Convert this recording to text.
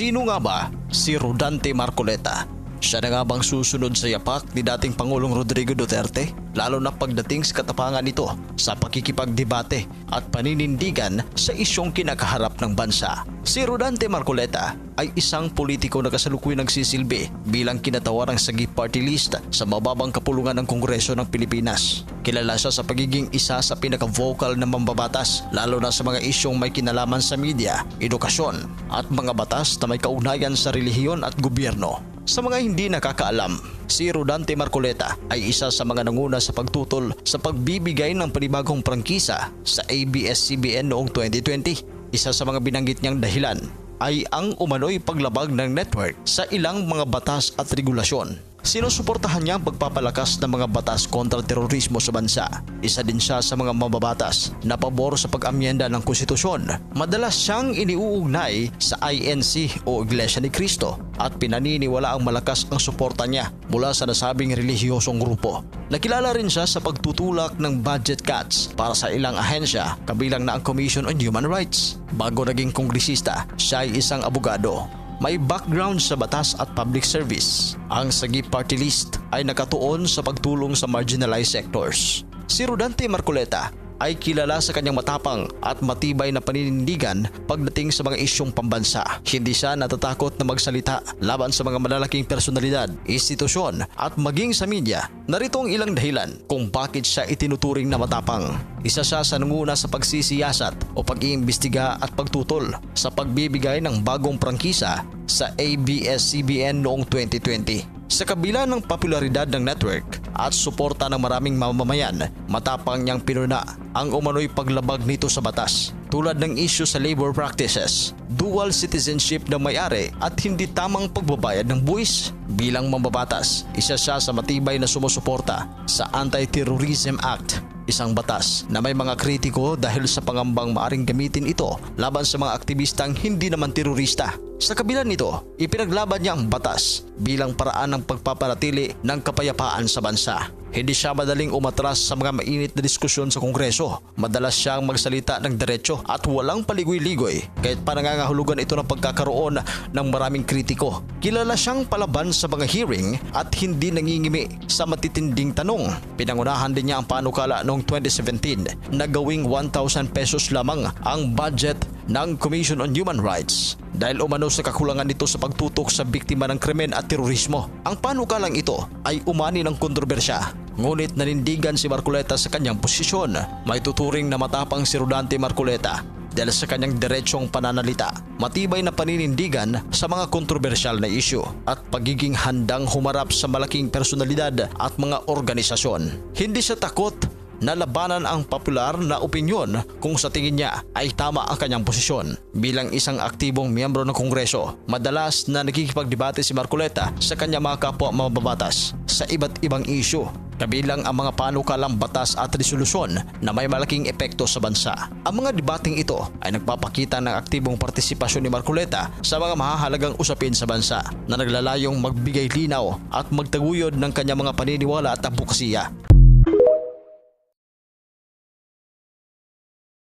Sino nga ba si Rodante Marcoleta? Siya na nga bang susunod sa yapak ni dating Pangulong Rodrigo Duterte? Lalo na pagdating sa katapangan nito sa pakikipagdebate at paninindigan sa isyong kinakaharap ng bansa. Si Rodante Marcoleta ay isang politiko na kasalukuyan nagsisilbi bilang kinatawarang sagip party list sa mababang kapulungan ng Kongreso ng Pilipinas. Kilala siya sa pagiging isa sa pinaka-vocal na mambabatas lalo na sa mga isyong may kinalaman sa media, edukasyon at mga batas na may kaugnayan sa relihiyon at gobyerno. Sa mga hindi nakakaalam, si Rodante Marcoleta ay isa sa mga nanguna sa pagtutol sa pagbibigay ng panibagong prangkisa sa ABS-CBN noong 2020. Isa sa mga binanggit niyang dahilan ay ang umano'y paglabag ng network sa ilang mga batas at regulasyon. Sinusuportahan niya ang pagpapalakas ng mga batas kontra terorismo sa bansa. Isa din siya sa mga mababatas na pabor sa pag-amyenda ng konstitusyon. Madalas siyang iniuugnay sa INC o Iglesia ni Cristo at pinaniniwala ang malakas ang suporta niya mula sa nasabing relihiyosong grupo. Nakilala rin siya sa pagtutulak ng budget cuts para sa ilang ahensya kabilang na ang Commission on Human Rights. Bago naging kongresista, siya ay isang abogado may background sa batas at public service. Ang Sagip Party List ay nakatuon sa pagtulong sa marginalized sectors. Si Rodante Marcoleta ay kilala sa kanyang matapang at matibay na paninindigan pagdating sa mga isyong pambansa. Hindi siya natatakot na magsalita laban sa mga malalaking personalidad, institusyon at maging sa media. Narito ang ilang dahilan kung bakit siya itinuturing na matapang. Isa siya sa nanguna sa pagsisiyasat o pag-iimbestiga at pagtutol sa pagbibigay ng bagong prangkisa sa ABS-CBN noong 2020. Sa kabila ng popularidad ng network at suporta ng maraming mamamayan, matapang niyang pinuna ang umano'y paglabag nito sa batas. Tulad ng issue sa labor practices, dual citizenship na may-ari at hindi tamang pagbabayad ng buwis. Bilang mambabatas, isa siya sa matibay na sumusuporta sa Anti-Terrorism Act isang batas na may mga kritiko dahil sa pangambang maaring gamitin ito laban sa mga aktivistang hindi naman terorista. Sa kabila nito, ipinaglaban niya ang batas bilang paraan ng pagpapanatili ng kapayapaan sa bansa. Hindi siya madaling umatras sa mga mainit na diskusyon sa Kongreso. Madalas siyang magsalita ng diretsyo at walang paligoy-ligoy kahit pa nangangahulugan ito ng pagkakaroon ng maraming kritiko. Kilala siyang palaban sa mga hearing at hindi nangingimi sa matitinding tanong. Pinangunahan din niya ang panukala noong 2017 na gawing 1,000 pesos lamang ang budget ng Commission on Human Rights dahil umano sa kakulangan nito sa pagtutok sa biktima ng krimen at terorismo. Ang panukalang ito ay umani ng kontrobersya Ngunit nanindigan si Marcoleta sa kanyang posisyon. May tuturing na matapang si Rodante Marcoleta dahil sa kanyang diretsong pananalita, matibay na paninindigan sa mga kontrobersyal na isyu at pagiging handang humarap sa malaking personalidad at mga organisasyon. Hindi siya takot na labanan ang popular na opinyon kung sa tingin niya ay tama ang kanyang posisyon. Bilang isang aktibong miyembro ng Kongreso, madalas na nakikipagdebate si Marcoleta sa kanyang mga kapwa mababatas sa iba't ibang isyu kabilang ang mga panukalang batas at resolusyon na may malaking epekto sa bansa. Ang mga debating ito ay nagpapakita ng aktibong partisipasyon ni Marcoleta sa mga mahahalagang usapin sa bansa na naglalayong magbigay linaw at magtaguyod ng kanyang mga paniniwala at abukasiya.